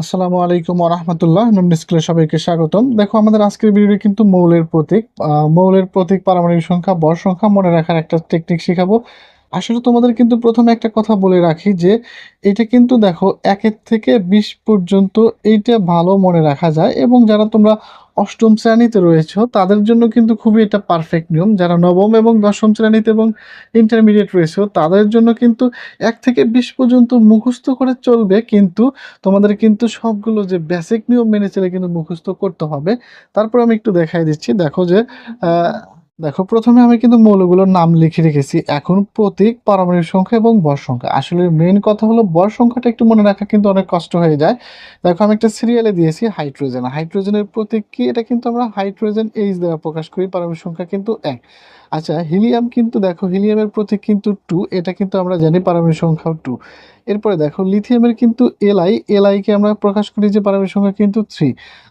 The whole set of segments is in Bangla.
আসসালামু আলাইকুম রহমতুল্লাহ। নুন স্কুলে সবাইকে স্বাগতম। দেখো, আমাদের আজকের ভিডিওটি কিন্তু মৌলের প্রতীক। মৌলের প্রতীক পারমাণবিক সংখ্যা বর সংখ্যা, মনে রাখার একটা টেকনিক শেখাবো। আসলে তোমাদের কিন্তু প্রথমে একটা কথা বলে রাখি যে, এটা কিন্তু দেখো, একের থেকে বিশ পর্যন্ত এইটা ভালো মনে রাখা যায় এবং যারা তোমরা অষ্টম শ্রেণীতে রয়েছো, তাদের জন্য কিন্তু খুবই এটা পারফেক্ট নিয়ম। যারা নবম এবং দশম শ্রেণীতে এবং ইন্টারমিডিয়েট রয়েছে, তাদের জন্য কিন্তু এক থেকে বিশ পর্যন্ত মুখস্থ করে চলবে, কিন্তু তোমাদের কিন্তু সবগুলো যে বেসিক নিয়ম মেনে চলে কিন্তু মুখস্থ করতে হবে। তারপর আমি একটু দেখাই দিচ্ছি। দেখো যে দেখো, প্রথমে আমি কিন্তু মৌলগুলোর নাম লিখে রেখেছি। এখন প্রতীক, পারমাণবিক সংখ্যা এবং বর সংখ্যা। আসলে মেন কথা হলো বর সংখ্যাটা একটু মনে রাখা কিন্তু অনেক কষ্ট হয়ে যায়। দেখো, আমি একটা সিরিয়ালে দিয়েছি হাইড্রোজেন হাইড্রোজেনের প্রতীক কি? এটা কিন্তু আমরা হাইড্রোজেন এইচ দ্বারা প্রকাশ করি, পারমাণবিক সংখ্যা কিন্তু এক। আচ্ছা হিলিয়াম কিন্তু দেখো হিলিয়ামের প্রতীক কিন্তু টু এটা কিন্তু আমরা জানি পারমাণবিক সংখ্যাও টু এরপরে দেখো লিথিয়ামের কিন্তু এলআই এলআইকে আমরা প্রকাশ করি যে পারমাণবিক সংখ্যা কিন্তু থ্রি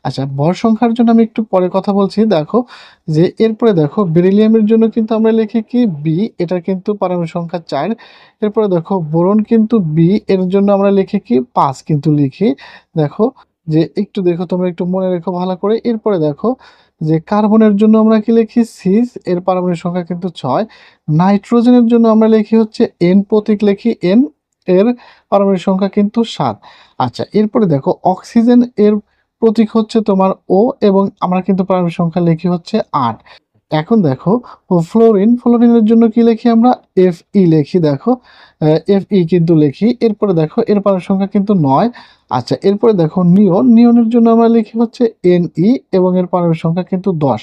আচ্ছা ভর সংখ্যার জন্য আমি একটু পরে কথা বলছি। দেখো, যে এরপরে দেখো বেরিলিয়ামের জন্য কিন্তু আমরা লিখি কি? বি এটা কিন্তু পারমাণবিক সংখ্যা চার। এরপরে দেখো, বোরন কিন্তু বি এর জন্য আমরা লিখি কি? পাঁচ কিন্তু লিখি। দেখো, যে একটু দেখো, তোমরা একটু মনে রেখো ভালো করে। এরপরে দেখো, যে কার্বনের জন্য আমরা কি লিখি? সিস এর পারমাণবিক সংখ্যা কিন্তু ছয়। নাইট্রোজেনের জন্য আমরা লিখি হচ্ছে এন প্রতীক লিখি এন এর পারমাণবিক সংখ্যা কিন্তু সাত। আচ্ছা এরপরে দেখো, অক্সিজেন এর প্রতীক হচ্ছে তোমার ও এবং আমরা কিন্তু পারমাণবিক সংখ্যা লিখি হচ্ছে আট। এখন দেখো, ফ্লোরিন, ফ্লোরিনের জন্য কি লিখি আমরা? এফ ই লিখি, দেখো এফ ই কিন্তু লিখি। এরপরে দেখো, এর পারমাণবিক সংখ্যা কিন্তু নয়। আচ্ছা এরপরে দেখো নিয়ন। নিয়নের জন্য আমরা লিখি হচ্ছে এন ই এবং এর পারমাণবিক সংখ্যা কিন্তু দশ।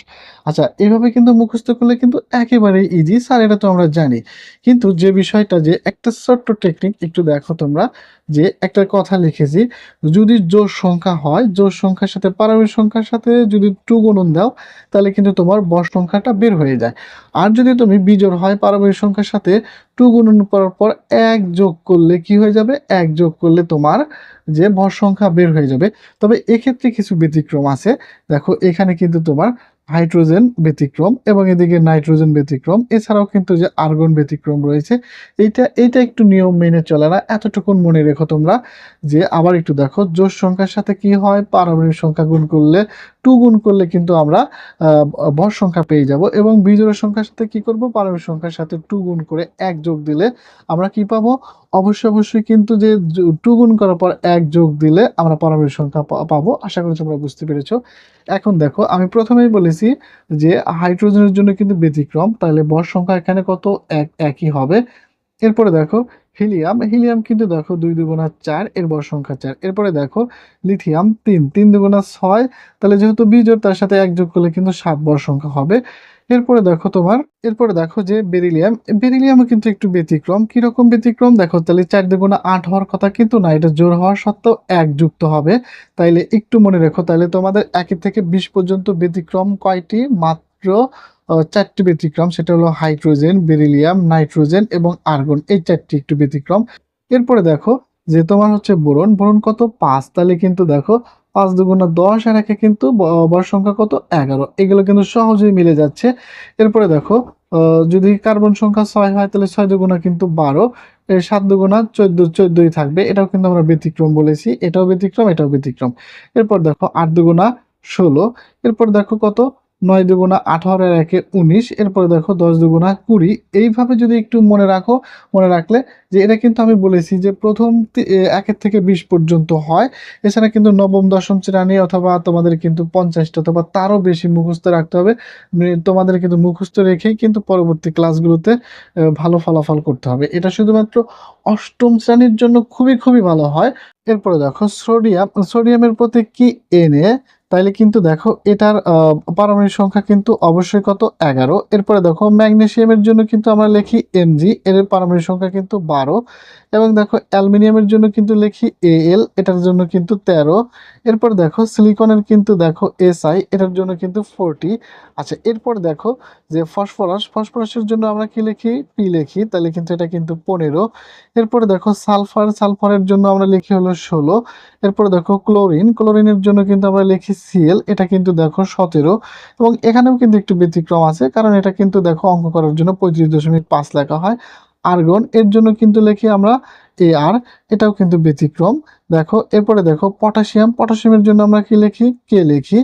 আচ্ছা এভাবে কিন্তু মুখস্থ করলে কিন্তু একেবারে ইজি স্যার, এটা তো আমরা জানি। কিন্তু যে বিষয়টা যে একটা ছোট্ট টেকনিক একটু দেখো তোমরা, যে একটা কথা লিখেছি, যদি জোর সংখ্যা হয় জোর সংখ্যার সাথে পারমাণবিক সংখ্যার সাথে যদি টু গুণন দাও, তাহলে কিন্তু তোমার বস সংখ্যাটা বের হয়ে যায়। আর যদি তুমি বিজোড় হয় পারমাণবিক সংখ্যার সাথে টু গুণন করার পর এক যোগ করলে কি হয়ে যাবে? এক যোগ করলে তোমার যে ভর সংখ্যা বের হয়ে যাবে, তবে এক্ষেত্রে কিছু ব্যতিক্রম আছে। দেখো, এখানে কিন্তু তোমার হাইড্রোজেন ব্যতিক্রম এবং এদিকে নাইট্রোজেন ব্যতিক্রম, এছাড়াও কিন্তু যে আর্গন ব্যতিক্রম রয়েছে, এইটা এইটা একটু নিয়ম মেনে চলে না। এতটুকু মনে রেখো তোমরা যে আবার একটু দেখো জোর সংখ্যার সাথে কি হয়? পারমাণবিক সংখ্যা গুণ করলে, টু গুণ করলে কিন্তু আমরা ভর সংখ্যা পেয়ে যাব এবং বিজোড় সংখ্যার সাথে কি করব? পারমাণবিক সংখ্যার সাথে টু গুণ করে এক যোগ দিলে আমরা কি পাবো? অবশ্যই অবশ্যই কিন্তু যে টু গুণ করার পর এক যোগ দিলে আমরা পরমের সংখ্যা পাবো। আশা করি তোমরা বুঝতে পেরেছ। এখন দেখো, আমি প্রথমেই বলেছি যে হাইড্রোজেনের জন্য কিন্তু ব্যতিক্রম। তাহলে বর সংখ্যা এখানে কত? এক, একই হবে। এরপরে দেখো হিলিয়াম হিলিয়াম কিন্তু দেখো দুই দুগুণা চার, এর বর সংখ্যা চার। এরপরে দেখো লিথিয়াম তিন তিন দুগুণা ছয়, তাহলে যেহেতু বিজোড়, তার সাথে এক যোগ করলে কিন্তু সাত বর সংখ্যা হবে। এরপরে দেখো তোমার, এরপরে দেখো যে বেরিলিয়াম, বেরিলিয়ামও কিন্তু একটু ব্যতিক্রম। কীরকম ব্যতিক্রম? দেখো তাহলে চার দুগুণা আট হওয়ার কথা কিন্তু না, এটা জোর হওয়ার সত্ত্বেও এক যুক্ত হবে। তাইলে একটু মনে রেখো তাহলে তোমাদের একের থেকে বিশ পর্যন্ত ব্যতিক্রম কয়টি? মাত্র চারটি ব্যতিক্রম, সেটা হলো হাইড্রোজেন, বেরিলিয়াম, নাইট্রোজেন এবং আর্গন। এই চারটি একটু ব্যতিক্রম। এরপরে দেখো যে তোমার হচ্ছে বোরন। বোরন কত? পাঁচ। তাহলে কিন্তু দেখো পাঁচ দুগুণা দশ আর একে কিন্তু বর সংখ্যা কত? এগারো। এগুলো কিন্তু সহজেই মিলে যাচ্ছে। এরপরে দেখো যদি কার্বন সংখ্যা ছয় হয়, তাহলে ছয় দুগুণা কিন্তু বারো। সাত দুগুণা চোদ্দ, চোদ্দই থাকবে। এটাও কিন্তু আমরা ব্যতিক্রম বলেছি। এটাও ব্যতিক্রম এটাও ব্যতিক্রম। এরপর দেখো আট দুগুণা ষোলো। এরপর দেখো কত? নয় দুগুণা আঠারো আর একে উনিশ, এরপরে দেখো দশ দুগুণা কুড়ি। এইভাবে যদি একটু মনে রাখো, মনে রাখলে যে এটা কিন্তু আমি বলেছি যে প্রথম একের থেকে বিশ পর্যন্ত হয়। এছাড়া কিন্তু নবম, দশম শ্রেণি অথবা তোমাদের কিন্তু পঞ্চাশটা অথবা তারও বেশি মুখস্থ রাখতে হবে। তোমাদের কিন্তু মুখস্থ রেখেই কিন্তু পরবর্তী ক্লাসগুলোতে ভালো ফলাফল করতে হবে। এটা শুধুমাত্র অষ্টম শ্রেণির জন্য খুবই খুবই ভালো হয়। এরপরে দেখো সোডিয়াম, সোডিয়ামের প্রতি কি এনে তাইলে কিন্তু দেখো এটার পারমাণবিক সংখ্যা কিন্তু অবশ্যই কত? এগারো। এরপরে দেখো ম্যাগনেশিয়ামের জন্য কিন্তু আমরা লিখি এমজি এর পারমাণবিক সংখ্যা কিন্তু বারো। এবং দেখো, অ্যালুমিনিয়ামের জন্য কিন্তু লিখি এল এটার জন্য কিন্তু তেরো। এরপর দেখো, সিলিকনের কিন্তু দেখো এসআই এটার জন্য কিন্তু ফোরটি আচ্ছা এরপর দেখো যে ফসফরাস ফসফরাসের জন্য আমরা কি লিখি? পি লিখি, তাহলে কিন্তু এটা কিন্তু পনেরো। এরপর দেখো সালফার সালফারের জন্য আমরা লিখি হলো ষোলো। এরপর দেখো ক্লোরিন ক্লোরিনের জন্য কিন্তু আমরা লিখি সিএল এটা কিন্তু দেখো সতেরো। এবং এখানেও কিন্তু একটু ব্যতিক্রম আছে, কারণ এটা কিন্তু দেখো অঙ্ক করার জন্য পঁয়ত্রিশ দশমিক পাঁচ লেখা হয়। আর্গন এর জন্য কিন্তু লেখি আমরা এ আর এটাও কিন্তু ব্যতিক্রম। দেখো এরপরে দেখো পটাশিয়াম। পটাশিয়ামের জন্য আমরা কি লিখি? কে লিখি?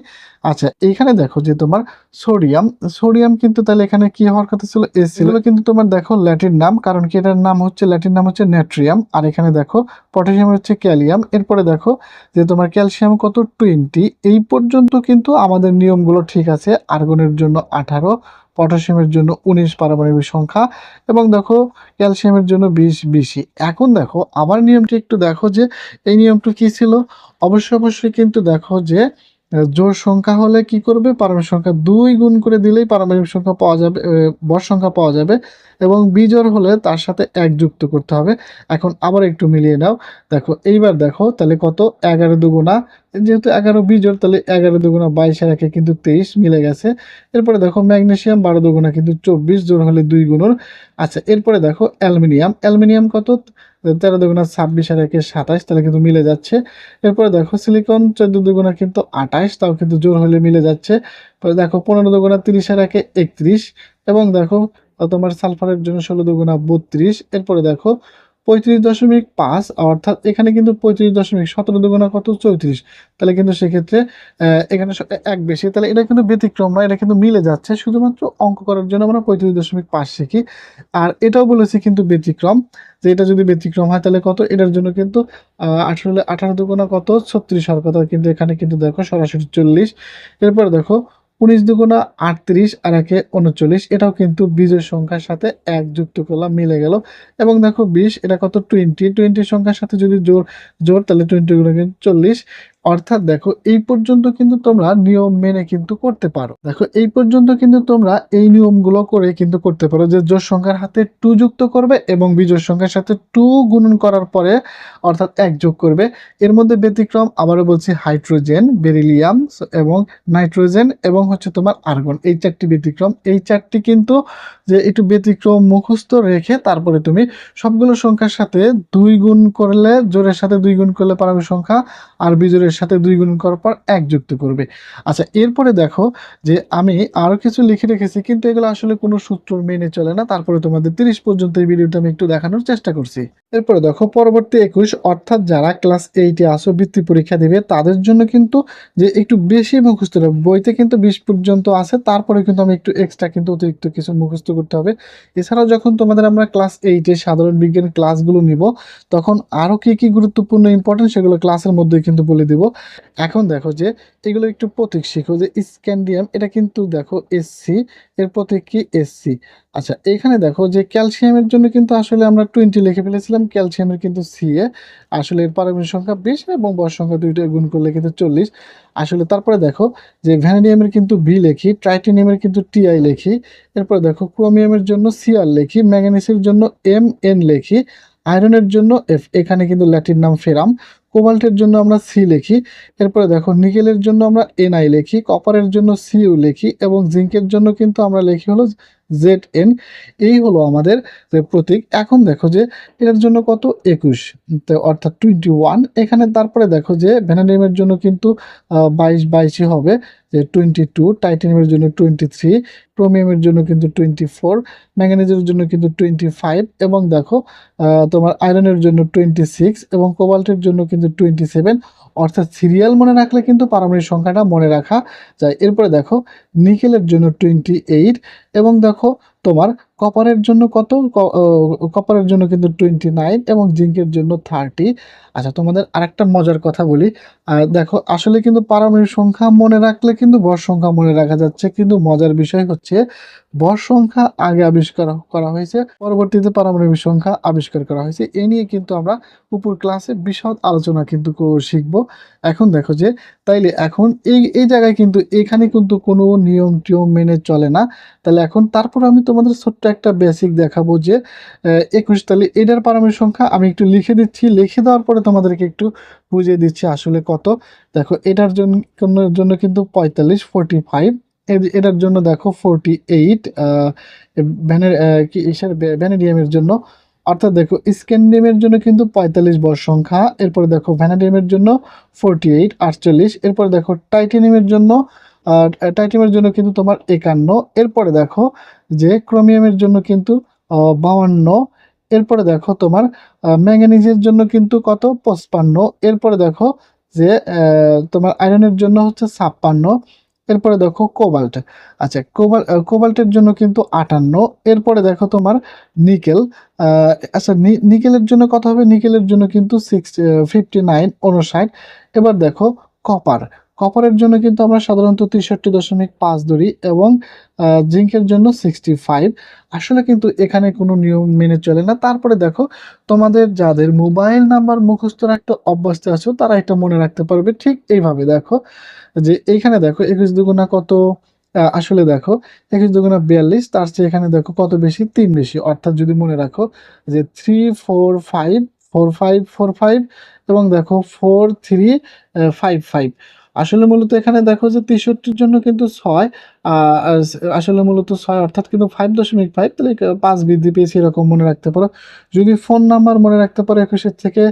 আচ্ছা এইখানে দেখো যে তোমার সোডিয়াম। সোডিয়াম কিন্তু তাহলে এখানে কি হওয়ার কথা ছিল? এস ছিল। কিন্তু তোমার দেখো ল্যাটিন নাম কারণ কি এটার নাম হচ্ছে ল্যাটিন নাম হচ্ছে নেট্রিয়াম। আর এখানে দেখো পটাশিয়াম হচ্ছে ক্যালিয়াম। এরপরে দেখো যে তোমার ক্যালসিয়াম কত? টোয়েন্টি। এই পর্যন্ত কিন্তু আমাদের নিয়মগুলো ঠিক আছে। আর্গনের জন্য আঠারো পটাশিয়ামের জন্য উনিশ পারমাণবিক সংখ্যা এবং দেখো ক্যালসিয়ামের জন্য বিশ বিশি। এখন দেখো আমার নিয়মটি একটু দেখো যে এই নিয়মটা কি ছিল? অবশ্যই অবশ্যই কিন্তু দেখো যে জোর সংখ্যা হলে কি করবে? পারমাণবিক সংখ্যা দুই গুণ করে দিলেই পারমাণবিক সংখ্যা পাওয়া যাবে বর সংখ্যা পাওয়া যাবে এবং বিজোড় হলে তার সাথে এক যুক্ত করতে হবে। এখন আবার একটু মিলিয়ে নাও। দেখো, এইবার দেখো, তাহলে কত? এগারো দুগুণা, যেহেতু এগারো বিজোড়, তাহলে এগারো দুগুণা বাইশে রাখে কিন্তু তেইশ মিলে গেছে। এরপরে দেখো ম্যাগনেশিয়াম বারো দুগুণা কিন্তু চব্বিশ, জোড় হলে দুই গুণর। আচ্ছা এরপরে দেখো, অ্যালুমিনিয়াম। অ্যালুমিনিয়াম কত? তেরো দুগুণা ছাব্বিশ আর একে সাতাশ, তাহলে কিন্তু মিলে যাচ্ছে। এরপরে দেখো সিলিকন চোদ্দ দুগুণা কিন্তু আঠাশ, তাও কিন্তু জোর হলে মিলে যাচ্ছে। পরে দেখো পনেরো দুগুণা তিরিশ আর একে একত্রিশ, এবং দেখো তোমার সালফারের জন্য ষোলো দুগুণা বত্রিশ। এরপরে দেখো পঁয়ত্রিশ দশমিক পাঁচ, অর্থাৎ এখানে কিন্তু পঁয়ত্রিশ দশমিক সতেরো দুগুণা কত? চৌত্রিশ। তাহলে কিন্তু সেক্ষেত্রে এখানে এক বেশি। তাহলে এটা কিন্তু ব্যতিক্রম নয় এটা কিন্তু মিলে যাচ্ছে। শুধুমাত্র অঙ্ক করার জন্য আমরা পঁয়ত্রিশ দশমিক পাঁচ শিখি। আর এটাও বলেছি কিন্তু ব্যতিক্রম, যে এটা যদি ব্যতিক্রম হয় তাহলে কত? এটার জন্য কিন্তু আঠারো আঠারো দুগুণা কত? ছত্রিশ হওয়ার কথা কিন্তু এখানে কিন্তু দেখো সরাসরি চল্লিশ। এরপরে দেখো উনিশ দুগুণা আটত্রিশ আর একে উনচল্লিশ। এটাও কিন্তু বীজের সংখ্যার সাথে এক যুক্ত করলাম, মিলে গেল। এবং দেখো বিশ, এটা কত? টোয়েন্টি টোয়েন্টির সংখ্যার সাথে যদি জোর জোর তাহলে টোয়েন্টি গুলো কিন্তু চল্লিশ। অর্থাৎ দেখো, এই পর্যন্ত কিন্তু তোমরা নিয়ম মেনে কিন্তু করতে পারো। দেখো, এই পর্যন্ত কিন্তু তোমরা এই নিয়মগুলো করে কিন্তু করতে পারো যে জোর সংখ্যার হাতে টু যুক্ত করবে এবং বিজোড় সংখ্যার সাথে টু গুণন করার পরে অর্থাৎ এক যোগ করবে। এর মধ্যে ব্যতিক্রম আবারও বলছি হাইড্রোজেন, বেরিলিয়াম এবং নাইট্রোজেন এবং হচ্ছে তোমার আর্গন। এই চারটি ব্যতিক্রম, এই চারটি কিন্তু যে একটু ব্যতিক্রম মুখস্থ রেখে তারপরে তুমি সবগুলো সংখ্যার সাথে দুই গুণ করলে, জোরের সাথে দুই গুণ করলে পারমাণবিক সংখ্যা আর বিজোড়ের সাথে দুই গুণ করার পর এক যুক্ত করবে। আচ্ছা এরপরে দেখো যে আমি আরও কিছু লিখে রেখেছি, কিন্তু এগুলো আসলে কোনো সূত্র মেনে চলে না। তারপরে তোমাদের তিরিশ পর্যন্ত এই ভিডিওটা আমি একটু দেখানোর চেষ্টা করছি। এরপরে দেখো, পরবর্তী একুশ, অর্থাৎ যারা ক্লাস এইটে আসো বৃত্তি পরীক্ষা দেবে, তাদের জন্য কিন্তু যে একটু বেশি মুখস্থ বইতে কিন্তু বিশ পর্যন্ত আছে, তারপরে কিন্তু আমি একটু এক্সট্রা কিন্তু অতিরিক্ত কিছু মুখস্থ করতে হবে। এছাড়াও যখন তোমাদের আমরা ক্লাস এইটে সাধারণ বিজ্ঞান ক্লাসগুলো নিব, তখন আরও কি কি গুরুত্বপূর্ণ ইম্পর্টেন্ট সেগুলো ক্লাসের মধ্যে কিন্তু বলে দিব। এখন দেখো যে, এগুলো একটু প্রতীক শিখো যে স্ক্যান্ডিয়াম এটা কিন্তু দেখো এসসি এর প্রতীক কি এসসি আচ্ছা এখানে দেখো যে ক্যালসিয়ামের জন্য কিন্তু আসলে আমরা টোয়েন্টি লিখে ফেলেছিলাম। ক্যালসিয়ামের কিন্তু সি এ আসলে এর পারমাণবিক সংখ্যা বিশ এবং বর সংখ্যা দুইটা গুণ করলে কিন্তু চল্লিশ। আসলে তারপরে দেখো যে ভ্যানাডিয়ামের কিন্তু বি লেখি ট্রাইটেনিয়ামের কিন্তু টিআই লেখি, এরপরে দেখো ক্রোমিয়ামের জন্য সিআর লেখি ম্যাঙ্গানিসের জন্য এম এন লেখি আয়রনের জন্য এফ এখানে কিন্তু ল্যাটিন নাম ফেরাম কোবাল্টের জন্য আমরা সি লিখি, এরপরে দেখো নিকেলের জন্য আমরা এনআই লিখি কপারের জন্য সিইউ লিখি এবং জিঙ্কের জন্য কিন্তু আমরা লিখি হলো জেড এন এই হলো আমাদের যে প্রতীক। এখন দেখো যে এটার জন্য কত? একুশ। অর্থাৎ টোয়েন্টি ওয়ান এখানে তারপরে দেখো যে ভ্যানাডিয়ামের জন্য কিন্তু বাইশ, বাইশই হবে। যে টোয়েন্টি টু টাইটেনিয়ামের জন্য টোয়েন্টি থ্রি ক্রোমিয়ামের জন্য কিন্তু টোয়েন্টি ফোর ম্যাঙ্গানিজের জন্য কিন্তু টোয়েন্টি ফাইভ এবং দেখো তোমার আয়রনের জন্য টোয়েন্টি সিক্স এবং কোবাল্টের জন্য কিন্তু টোয়েন্টি সেভেন অর্থাৎ সিরিয়াল মনে রাখলে কিন্তু পারমাণবিক সংখ্যাটা মনে রাখা যায়। এরপরে দেখো নিকেলের জন্য টোয়েন্টি এইট এবং দেখো Naranjo তোমার কপারের জন্য কত? কপারের জন্য কিন্তু টোয়েন্টি নাইন এবং জিঙ্কের জন্য থার্টি আচ্ছা তোমাদের আরেকটা মজার কথা বলি। দেখো, আসলে কিন্তু পারমাণবিক সংখ্যা মনে রাখলে কিন্তু বর সংখ্যা মনে রাখা যাচ্ছে। কিন্তু মজার বিষয় হচ্ছে বর সংখ্যা আগে আবিষ্কার করা হয়েছে, পরবর্তীতে পারমাণবিক সংখ্যা আবিষ্কার করা হয়েছে। এ নিয়ে কিন্তু আমরা উপর ক্লাসে বিশদ আলোচনা কিন্তু শিখব। এখন দেখো যে, তাইলে এখন এই এই জায়গায় কিন্তু এখানে কিন্তু কোনো নিয়ম টিয়ম মেনে চলে না। তাহলে এখন তারপর আমি তোমাদের ছোট্ট একটা বেসিক দেখাবো যে একুশ তাহলে এটার পারমাণবিক সংখ্যা আমি একটু লিখে দিচ্ছি। লিখে দেওয়ার পরে তোমাদেরকে একটু বুঝিয়ে দিচ্ছি আসলে কত। দেখো, এটার জন্য জন্য কিন্তু পঁয়তাল্লিশ ফোরটি ফাইভ এটার জন্য দেখো ফোরটি এইট ভ্যানের কি ভ্যানেডিয়ামের জন্য। অর্থাৎ দেখো স্ক্যান্ডিয়ামের জন্য কিন্তু পঁয়তাল্লিশ বর সংখ্যা। এরপরে দেখো ভ্যানাডিয়ামের জন্য ফোরটি এইট আটচল্লিশ। এরপরে দেখো টাইটেনিয়ামের জন্য টাইটেনিয়ামের জন্য কিন্তু তোমার একান্ন। এরপরে দেখো যে ক্রোমিয়ামের জন্য কিন্তু বাউান্ন, এরপরে দেখো তোমার ম্যাঙ্গানিজের জন্য কিন্তু কত? পঁচপান্ন, এরপরে দেখো যে তোমার আয়রনের জন্য হচ্ছে ছাপ্পান্ন, এরপরে দেখো কোবাল্ট আচ্ছা কোবাল কোবাল্টের জন্য কিন্তু আটান্ন, এরপরে দেখো তোমার নিকেল আচ্ছা নিকেলের জন্য কত হবে? নিকেলের জন্য কিন্তু সিক্স ফিফটি নাইন এবার দেখো কপার কপারের জন্য কিন্তু আমরা সাধারণত তেষট্টি দশমিক পাঁচ ধরি এবং জিঙ্কের জন্য সিক্সটি ফাইভ। আসলে কিন্তু এখানে কোনো নিয়ম মেনে চলে না। তারপরে দেখো, তোমাদের যাদের মোবাইল নাম্বার মুখস্থ রাখতে অভ্যস্ত আছো, তারা এটা মনে রাখতে পারবে ঠিক এইভাবে। দেখো, যে এইখানে দেখো, একুশ দুগুণা কত? আসলে দেখো, একুশ দুগুণা বিয়াল্লিশ, তার চেয়ে এখানে দেখো কত বেশি? তিন বেশি। অর্থাৎ যদি মনে রাখো যে three four five four five four five এবং দেখো ফোর থ্রি ফাইভ ফাইভ আসলে মূলত এখানে দেখো যে তেষট্টির জন্য কিন্তু ছয় আসলে মূলত ছয় অর্থাৎ কিন্তু ফাইভ দশমিক ফাইভ তাহলে পাঁচ বৃদ্ধি পেয়েছে এরকম মনে রাখতে পারো। যদি ফোন নাম্বার মনে রাখতে পারো একুশের থেকে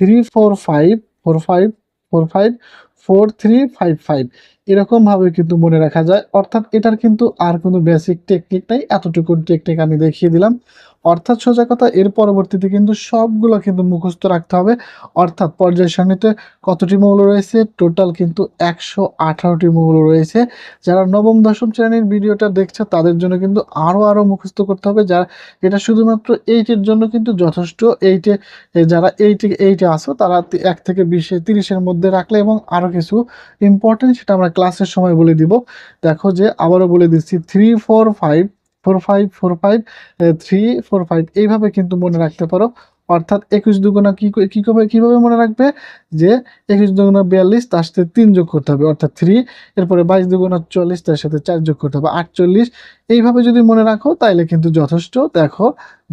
three four five four five four five four three five five এরকম ভাবে কিন্তু মনে রাখা যায়। অর্থাৎ এটার কিন্তু আর কোনো বেসিক টেকনিক নাই। এতটুকু টেকনিক আমি দেখিয়ে দিলাম। অর্থাৎ সোজা কথা, এর পরবর্তীতে কিন্তু সবগুলো কিন্তু মুখস্থ রাখতে হবে। অর্থাৎ পর্যায় সারণীতে কতটি মৌল রয়েছে? টোটাল কিন্তু একশো আঠারোটি মৌল রয়েছে। যারা নবম, দশম শ্রেণির ভিডিওটা দেখছে, তাদের জন্য কিন্তু আরও আরও মুখস্থ করতে হবে। যারা, এটা শুধুমাত্র এইটের জন্য কিন্তু যথেষ্ট। এইটে যারা এইটে এইটে আসো তারা এক থেকে বিশে, তিরিশের মধ্যে রাখলে এবং আরও কিছু ইম্পর্টেন্ট সেটা আমরা ক্লাসের সময় বলে দিব। দেখো যে আবারও বলে দিচ্ছি three four five four five four five three four five এইভাবে কিন্তু মনে রাখতে পারো। অর্থাৎ একুশ দুগুণা কী, কি করে কীভাবে মনে রাখবে? যে একুশ দুগুণা বিয়াল্লিশ, তার সাথে তিন যোগ করতে হবে। অর্থাৎ থ্রি এরপরে বাইশ দুগুণা চল্লিশ, তার সাথে চার যোগ করতে হবে। আটচল্লিশ, এইভাবে যদি মনে রাখো, তাইলে কিন্তু যথেষ্ট। দেখো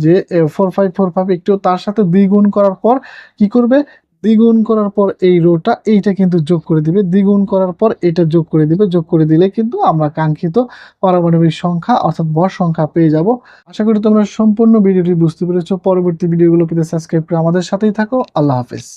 যে ফোর ফাইভ ফোর ফাইভ একটু তার সাথে দ্বিগুণ করার পর কি করবে? দ্বিগুণ করার পর এই রোটা এইটা কিন্তু যোগ করে দিবে। দ্বিগুণ করার পর এটা যোগ করে দিবে। যোগ করে দিলে কিন্তু আমরা কাঙ্ক্ষিত পারমাণবিক সংখ্যা অর্থাৎ বর সংখ্যা পেয়ে যাব। আশা করি তোমরা সম্পূর্ণ ভিডিওটি বুঝতে পেরেছ। পরবর্তী ভিডিওগুলো পেতে সাবস্ক্রাইব করে আমাদের সাথেই থাকো। আল্লাহ হাফেজ।